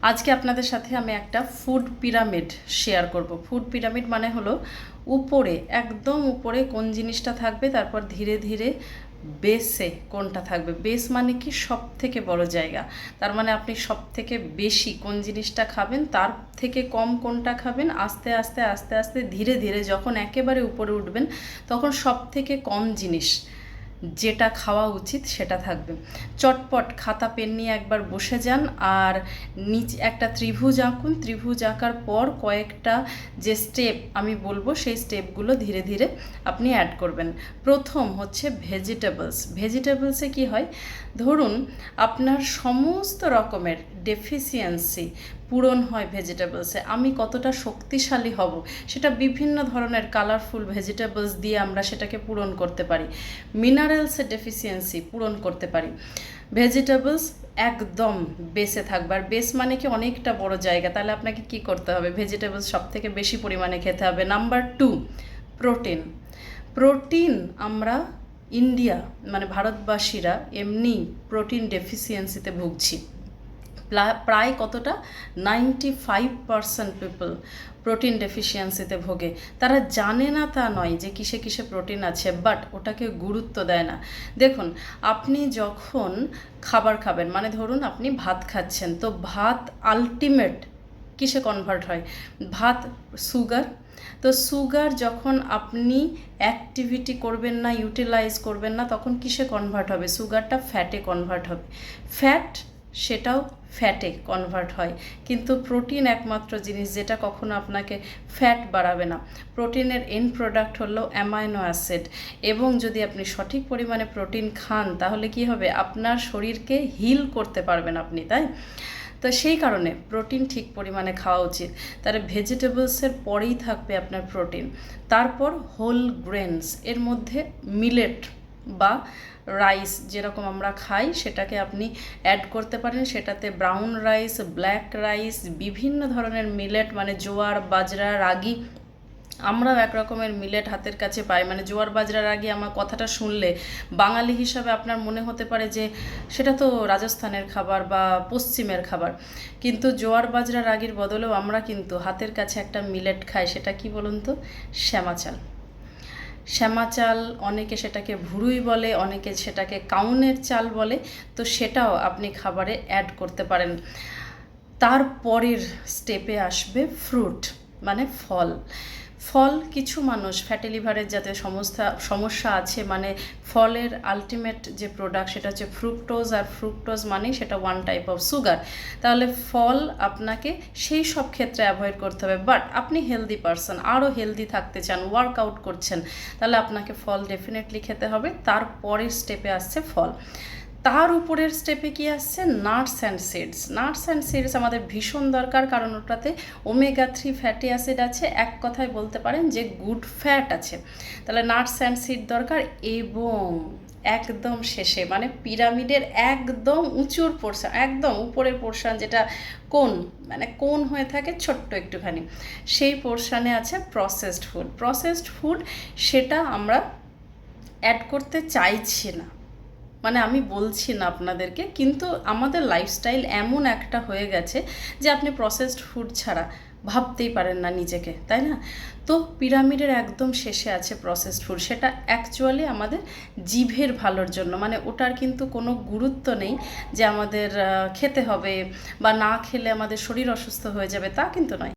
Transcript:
আজকে আপনাদের সাথে আমি একটা ফুড পিরামিড শেয়ার করব। ফুড পিরামিড মানে হলো উপরে, একদম উপরে কোন জিনিসটা থাকবে, তারপর ধীরে ধীরে বেসে কোনটা থাকবে। বেস মানে কি? সব থেকে বড় জায়গা। তার মানে আপনি সব থেকে বেশি কোন জিনিসটা খাবেন, তার থেকে কম কোনটা খাবেন, আস্তে আস্তে আস্তে আস্তে, ধীরে ধীরে যখন একেবারে উপরে উঠবেন, তখন সব থেকে কম জিনিস যেটা খাওয়া উচিত সেটা থাকবে। চটপট খাতা, পেন নিয়ে একবার বসে যান আর নিচ একটা ত্রিভুজ আঁকুন। ত্রিভুজ আঁকার পর কয়েকটা যে স্টেপ আমি বলব সেই স্টেপগুলো ধীরে ধীরে আপনি অ্যাড করবেন। প্রথম হচ্ছে ভেজিটেবলস ভেজিটেবলসে কি হয়? ধরুন আপনার সমস্ত রকমের ডেফিসিয়েন্সি পূরণ হয় ভেজিটেবলসে আমি কতটা শক্তিশালী হব, সেটা বিভিন্ন ধরনের কালারফুল ভেজিটেবলস দিয়ে আমরা সেটাকে পূরণ করতে পারি। মিনারেলসের ডেফিসিয়েন্সি পূরণ করতে পারি। ভেজিটেবলস একদম বেসে থাকবে। আর বেস মানে কি অনেকটা বড় জায়গা। তাহলে আপনাকে কি করতে হবে? ভেজিটেবলস সব থেকে বেশি পরিমাণে খেতে হবে। নাম্বার টু প্রোটিন প্রোটিন আমরা ইন্ডিয়া মানে ভারতবাসীরা এমনি প্রোটিন ডেফিসিয়েন্সিতে ভুগছি। প্রায় কতটা? Ninety five percent people protein ডেফিসিয়েন্সিতে ভোগে। তারা জানে না তা নয় যে কিসে কিসে প্রোটিন আছে বাট ওটাকে গুরুত্ব দেয় না। দেখুন, আপনি যখন খাবার খাবেন মানে ধরুন আপনি ভাত খাচ্ছেন, তো ভাত আলটিমেট কিসে কনভার্ট হয়? ভাত সুগার তো সুগার যখন আপনি অ্যাক্টিভিটি করবেন না ইউটিলাইজ করবেন না, তখন কিসে কনভার্ট হবে? সুগারটা ফ্যাটে কনভার্ট হবে। ফ্যাট সেটাও ফ্যাটে কনভার্ট হয়। কিন্তু প্রোটিন একমাত্র জিনিস যেটা কখনো আপনাকে ফ্যাট বাড়াবে না। প্রোটিনের এন্ড প্রোডাক্ট হলো অ্যামাইনো অ্যাসিড এবং যদি আপনি সঠিক পরিমাণে প্রোটিন খান, তাহলে কি হবে? আপনার শরীরকে হিল করতে পারবেন আপনি, তাই? তো সেই কারণে প্রোটিন ঠিক পরিমাণে খাওয়া উচিত। তাহলে ভেজিটেবলসের পরেই থাকবে আপনার প্রোটিন তারপর হোল গ্রেনস এর মধ্যে মিলেট বা রাইস যেরকম আমরা খাই, সেটাকে আপনি অ্যাড করতে পারেন। সেটাতে ব্রাউন রাইস ব্ল্যাক রাইস বিভিন্ন ধরনের মিলেট মানে জোয়ার, বাজরা, রাগি, আমরাও এক রকমের মিলেট হাতের কাছে পাই। মানে জোয়ার বাজরার আগে আমার কথাটা শুনলে বাঙালি হিসাবে আপনার মনে হতে পারে যে সেটা তো রাজস্থানের খাবার বা পশ্চিমের খাবার। কিন্তু জোয়ার, বাজরা, রাগির বদলেও আমরা কিন্তু হাতের কাছে একটা মিলেট খাই। সেটা কি বলুন তো? শ্যামা চাল শ্যামা চাল অনেকে সেটাকে ভুরুই বলে, অনেকে সেটাকে কাউনের চাল বলে। তো সেটাও আপনি খাবারে অ্যাড করতে পারেন। তারপরের স্টেপে আসবে ফ্রুট মানে ফল। ফল কিছু মানুষ ফ্যাটি লিভারের যাতে সমস্যা সমস্যা আছে মানে ফলের আলটিমেট যে প্রোডাক্ট সেটা হচ্ছে ফ্রুক্টোজ আর ফ্রুক্টোজ মানেই সেটা ওয়ান টাইপ অফ সুগার তাহলে ফল আপনাকে সেই সব ক্ষেত্রে অ্যাভয়েড করতে হবে। বাট আপনি হেলদি পারসন আরও হেলদি থাকতে চান ওয়ার্কআউট করছেন, তাহলে আপনাকে ফল ডেফিনেটলি খেতে হবে। তারপরের স্টেপে আসছে ফল। তার উপরের স্টেপে কি আসছে? Nuts and seeds nuts and seeds আমাদের ভীষণ দরকার, কারণ ওটাতে ওমেগা থ্রি ফ্যাটি অ্যাসিড আছে। এক কথায় বলতে পারেন যে গুড ফ্যাট আছে। তাহলে নাটস অ্যান্ড সিড দরকার এবং একদম শেষে মানে পিরামিডের একদম উঁচুর পোর্শন একদম উপরের পোর্শন যেটা কোন মানে কোন হয়ে থাকে ছোট্ট একটুখানি, সেই পোর্শনে আছে প্রসেসড ফুড প্রসেসড ফুড সেটা আমরা অ্যাড করতে চাইছি না। মানে আমি বলছি না আপনাদেরকে, কিন্তু আমাদের লাইফস্টাইল এমন একটা হয়ে গেছে যে আপনি প্রসেসড ফুড ছাড়া ভাবতেই পারেন না নিজেকে, তাই না? তো পিরামিডের একদম শেষে আছে প্রসেসড ফুড সেটা অ্যাকচুয়ালি আমাদের জিভের ভালোর জন্য মানে ওটার কিন্তু কোনো গুরুত্ব নেই যে আমাদের খেতে হবে বা না খেলে আমাদের শরীর অসুস্থ হয়ে যাবে, তা কিন্তু নয়।